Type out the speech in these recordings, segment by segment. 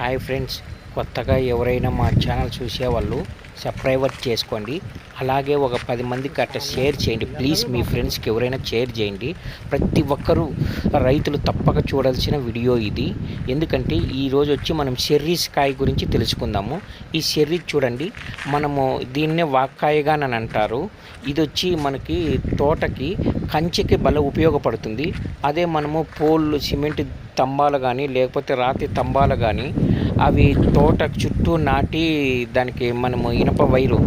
Hi friends కొత్తగా ఎవరైనా మా ఛానల్ చూసేవాళ్ళు సబ్స్క్రైబర్ చేసుకోండి. అలాగే ఒక పది మందికి అట్లా షేర్ చేయండి. ప్లీజ్ మీ ఫ్రెండ్స్కి ఎవరైనా షేర్ చేయండి. ప్రతి ఒక్కరూ రైతులు తప్పక చూడాల్సిన వీడియో ఇది. ఎందుకంటే ఈరోజు వచ్చి మనం షెర్రీస్ కాయ గురించి తెలుసుకుందాము. ఈ షెర్రీ చూడండి మనము దీన్నే వాక్కాయగా అని అంటారు. ఇది వచ్చి మనకి తోటకి కంచెకి బల ఉపయోగపడుతుంది. అదే మనము పోళ్ళు సిమెంట్ స్తంభాలు కానీ లేకపోతే రాతి స్తంభాలు కానీ అవి తోట చుట్టూ నాటి దానికి మనము ఇనప వైరు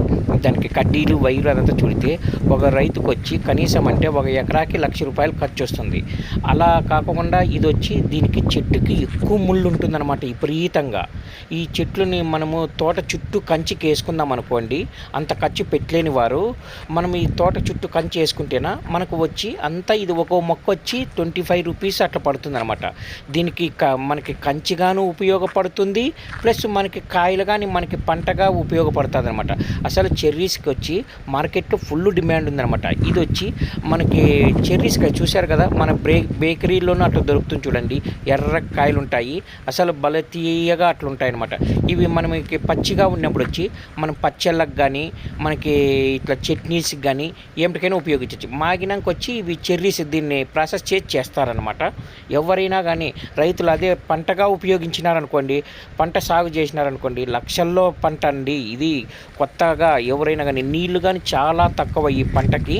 దానికి కడ్డీలు వైరు అదంతా చుడితే ఒక రైతుకు వచ్చి కనీసం అంటే ఒక ఎకరాకి లక్ష రూపాయలు ఖర్చు వస్తుంది అలా కాకుండా ఇది వచ్చి దీనికి చెట్టుకి ఎక్కువ ముళ్ళు ఉంటుందన్నమాట విపరీతంగా. ఈ చెట్లుని మనము తోట చుట్టూ కంచికి వేసుకుందాం అనుకోండి అంత ఖర్చు పెట్టలేని వారు మనం ఈ తోట చుట్టూ కంచి వేసుకుంటేనా మనకు వచ్చి అంతా ఇది ఒక మొక్క వచ్చి ట్వంటీ ఫైవ్ రూపీస్ అట్లా పడుతుంది అనమాట దీనికి క మనకి కంచిగాను ఉపయోగపడుతుంది ప్లస్ మనకి కాయలు కానీ మనకి పంటగా ఉపయోగపడుతుంది అనమాట అసలు చెర్రీస్కి వచ్చి మార్కెట్లో ఫుల్ డిమాండ్ ఉందనమాట ఇది వచ్చి మనకి చెర్రీస్కి చూశారు కదా మన బ్రే బేకరీలోనూ అట్లా దొరుకుతుంది చూడండి. ఎర్ర కాయలు ఉంటాయి అసలు బల తీయగా అట్లా ఉంటాయన్నమాట ఇవి మనకి పచ్చిగా ఉన్నప్పుడు వచ్చి మనం పచ్చళ్ళకు కానీ మనకి ఇట్లా చట్నీస్కి కానీ ఏమిటికైనా ఉపయోగించవచ్చు మాగినాక వచ్చి ఇవి చెర్రీస్ దీన్ని ప్రాసెస్ చేసి చేస్తారనమాట ఎవరైనా కానీ రైతులు అదే పంటగా ఉపయోగించినారనుకోండి పంట సాగు చేసినారనుకోండి లక్షల్లో పంట అండి. ఇది కొత్తగా ఎవరైనా కానీ నీళ్ళు కానీ చాలా తక్కువ ఈ పంటకి.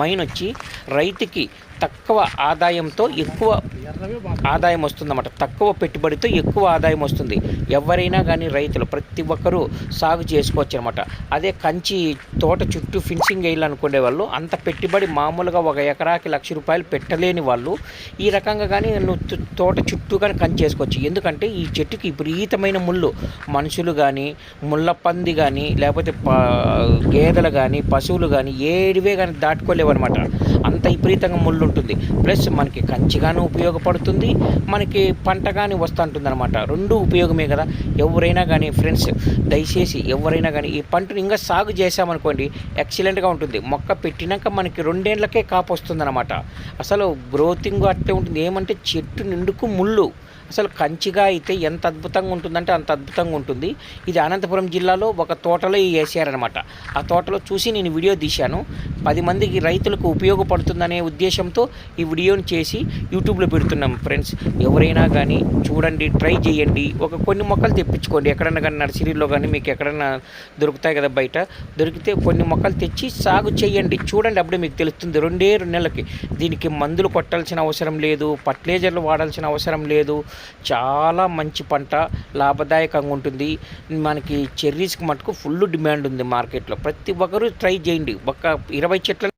మైన్ వచ్చి రైతుకి తక్కువ ఆదాయంతో ఎక్కువ ఆదాయం వస్తుందన్నమాట. తక్కువ పెట్టుబడితో ఎక్కువ ఆదాయం వస్తుంది. ఎవరైనా కానీ రైతులు ప్రతి ఒక్కరూ సాగు చేసుకోవచ్చు అనమాట అదే కంచి తోట చుట్టూ ఫిన్సింగ్ వేయాలనుకునే వాళ్ళు అంత పెట్టుబడి మామూలుగా ఒక ఎకరాకి లక్ష రూపాయలు పెట్టలేని వాళ్ళు ఈ రకంగా కానీ నువ్వు తోట చుట్టూ కానీ కంచి చేసుకోవచ్చు. ఎందుకంటే ఈ చెట్టుకి విపరీతమైన ముళ్ళు. మనుషులు కానీ ముళ్ళ పంది కానీ లేకపోతే గేదెలు కానీ పశువులు కానీ ఏడివే కానీ దాటుకోలేవు. అనమాట అంత విపరీతంగా ముళ్ళు ఉంటుంది ప్లస్ మనకి కంచిగాను ఉపయోగపడుతుంది మనకి పంట కానీ వస్తుంటుంది అనమాట రెండు ఉపయోగమే కదా. ఎవరైనా కానీ ఫ్రెండ్స్ దయచేసి ఎవరైనా కానీ ఈ పంటను ఇంకా సాగు చేసామనుకోండి ఎక్సలెంట్గా ఉంటుంది. మొక్క పెట్టినాక మనకి రెండేళ్ళకే కాపు వస్తుంది అనమాట అసలు గ్రోతింగ్ అట్లే ఉంటుంది. ఏమంటే చెట్టు నిండుకు ముళ్ళు. అసలు కంచిగా అయితే ఎంత అద్భుతంగా ఉంటుందంటే అంత అద్భుతంగా ఉంటుంది. ఇది అనంతపురం జిల్లాలో ఒక తోటలో వేసారనమాట ఆ తోటలో చూసి నేను వీడియో తీశాను. పది మందికి రైతులకు ఉపయోగపడుతుందనే ఉద్దేశంతో ఈ వీడియోని చేసి యూట్యూబ్లో పెడుతున్నాం ఫ్రెండ్స్. ఎవరైనా కానీ చూడండి ట్రై చేయండి. ఒక కొన్ని మొక్కలు తెప్పించుకోండి. ఎక్కడన్నా కానీ నర్సరీలో కానీ మీకు ఎక్కడన్నా దొరుకుతాయి కదా బయట. దొరికితే కొన్ని మొక్కలు తెచ్చి సాగు చేయండి. చూడండి అప్పుడే మీకు తెలుస్తుంది. రెండే రెండు నెలలకి దీనికి మందులు కొట్టాల్సిన అవసరం లేదు ఫర్టిలైజర్లు వాడాల్సిన అవసరం లేదు. చాలా మంచి పంట లాభదాయకంగా ఉంటుంది. మనకి చెర్రీస్కి మటుకు ఫుల్ డిమాండ్ ఉంది మార్కెట్లో. ప్రతి ఒక్కరూ ట్రై చేయండి. ఒక ఇరవై చెట్ల